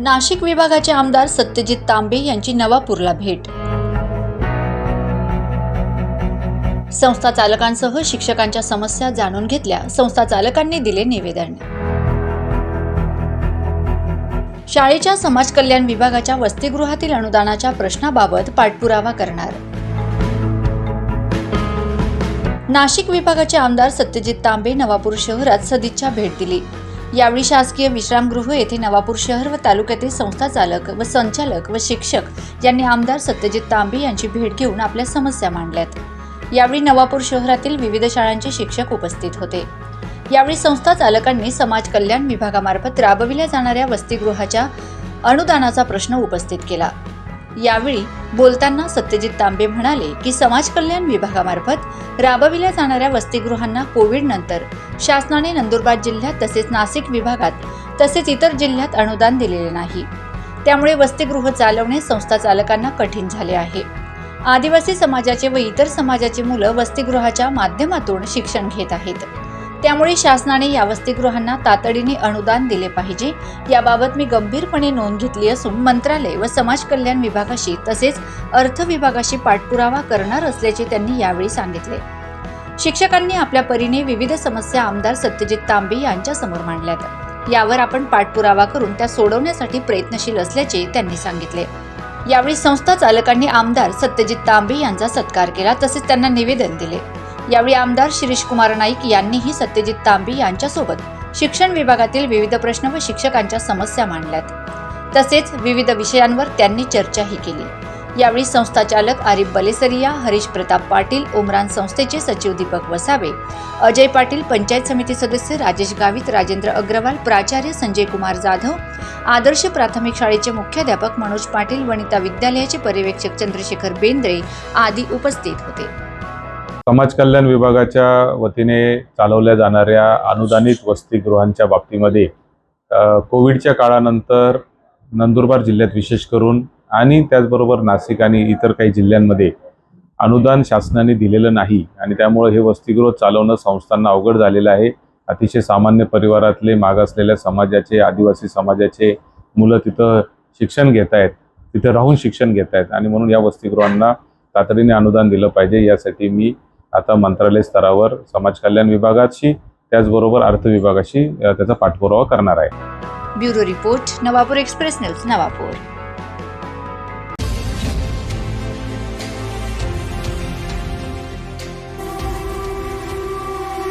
नाशिक विभागाचे आमदार सत्यजित तांबे यांची नवापूरला भेट. संस्था चालकांसह शिक्षकांच्या समस्या जाणून घेतल्या. संस्था चालकांनी दिले निवेदन. शाळेच्या समाज कल्याण विभागाच्या वसतिगृहातील अनुदानाच्या प्रश्नाबाबत पाठपुरावा करणार. नाशिक विभागाचे आमदार सत्यजित तांबे नवापूर शहरात सदिच्छा भेट दिली. यावेळी शासकीय विश्रामगृह येथे नवापूर शहर व तालुक्यातील संस्था चालक व संचालक व शिक्षक यांनी आमदार सत्यजित तांबे यांची भेट घेऊन आपल्या समस्या मांडल्यात. यावेळी नवापूर शहरातील विविध शाळांचे शिक्षक उपस्थित होते. यावेळी संस्था चालकांनी समाज कल्याण विभागामार्फत राबविल्या जाणाऱ्या वसतिगृहाच्या अनुदानाचा प्रश्न उपस्थित केला. यावेळी बोलताना सत्यजित तांबे म्हणाले की समाज कल्याण विभागामार्फत राबविल्या जाणाऱ्या वसतिगृहांना कोविड नंतर शासनाने नंदुरबार जिल्ह्यात तसेच नाशिक विभागात तसेच इतर जिल्ह्यात अनुदान दिलेले नाही. त्यामुळे वसतिगृह चालवणे संस्था चालकांना कठीण झाले आहे. आदिवासी समाजाचे व इतर समाजाची मुलं वसतिगृहाच्या माध्यमातून शिक्षण घेत आहेत. त्यामुळे शासनाने या वसतिगृहांना तातडीने अनुदान दिले पाहिजे. याबाबत मी गंभीरपणे नोंद घेतली असून मंत्रालय व समाज कल्याण विभागाशी तसेच अर्थ विभागाशी पाठपुरावा करणार असल्याचे त्यांनी यावेळी सांगितले. शिक्षकांनी आपल्या परीने विविध समस्या आमदार सत्यजित तांबे यांच्यासमोर मांडल्यात. यावर आपण पाठपुरावा करून त्या सोडवण्यासाठी प्रयत्नशील असल्याचे त्यांनी सांगितले. यावेळी संस्था चालकांनी आमदार सत्यजित तांबे यांचा सत्कार केला तसेच त्यांना निवेदन दिले. यावेळी आमदार शिरीष कुमार नाईक यांनीही सत्यजित तांबी यांच्यासोबत शिक्षण विभागातील विविध प्रश्न व शिक्षकांच्या समस्या मांडल्यात. तसेच विविध विषयांवर त्यांनी चर्चाही केली. यावेळी संस्थाचालक आरिफ बलेसरिया हरीश प्रताप पाटील उमरान संस्थेचे सचिव दीपक वसावे अजय पाटील पंचायत समिती सदस्य राजेश गावित राजेंद्र अग्रवाल प्राचार्य संजय कुमार जाधव आदर्श प्राथमिक शाळेचे मुख्याध्यापक मनोज पाटील वनिता विद्यालयाचे पर्यवेक्षक चंद्रशेखर बेंद्रे आदी उपस्थित होते. समाज कल्याण विभागाच्या वतीने चालवल्या जाणाऱ्या अनुदानित वसतिगृहांच्या बाबतीमध्ये कोविडच्या काळानंतर नंदुरबार जिल्ह्यात विशेष करून आणि त्याचबरोबर नाशिक आणि इतर काही जिल्ह्यांमध्ये अनुदान शासनाने दिलेलं नाही आणि त्यामुळे हे वसतिगृह चालवणं संस्थांना अवघड झालेलं आहे. अतिशय सामान्य परिवारातले मागासलेल्या समाजाचे आदिवासी समाजाचे मुलं तिथं शिक्षण घेत आहेत तिथं राहून शिक्षण घेत आहेत आणि म्हणून या वसतिगृहांना तातडीने अनुदान दिलं पाहिजे. यासाठी मी आता मंत्रालय स्तरावर समाज कल्याण विभागाशी त्याचबरोबर अर्थ विभागाशी त्याचा पाठपुरावा करणार आहे. Bureau report Navapur express news Navapur.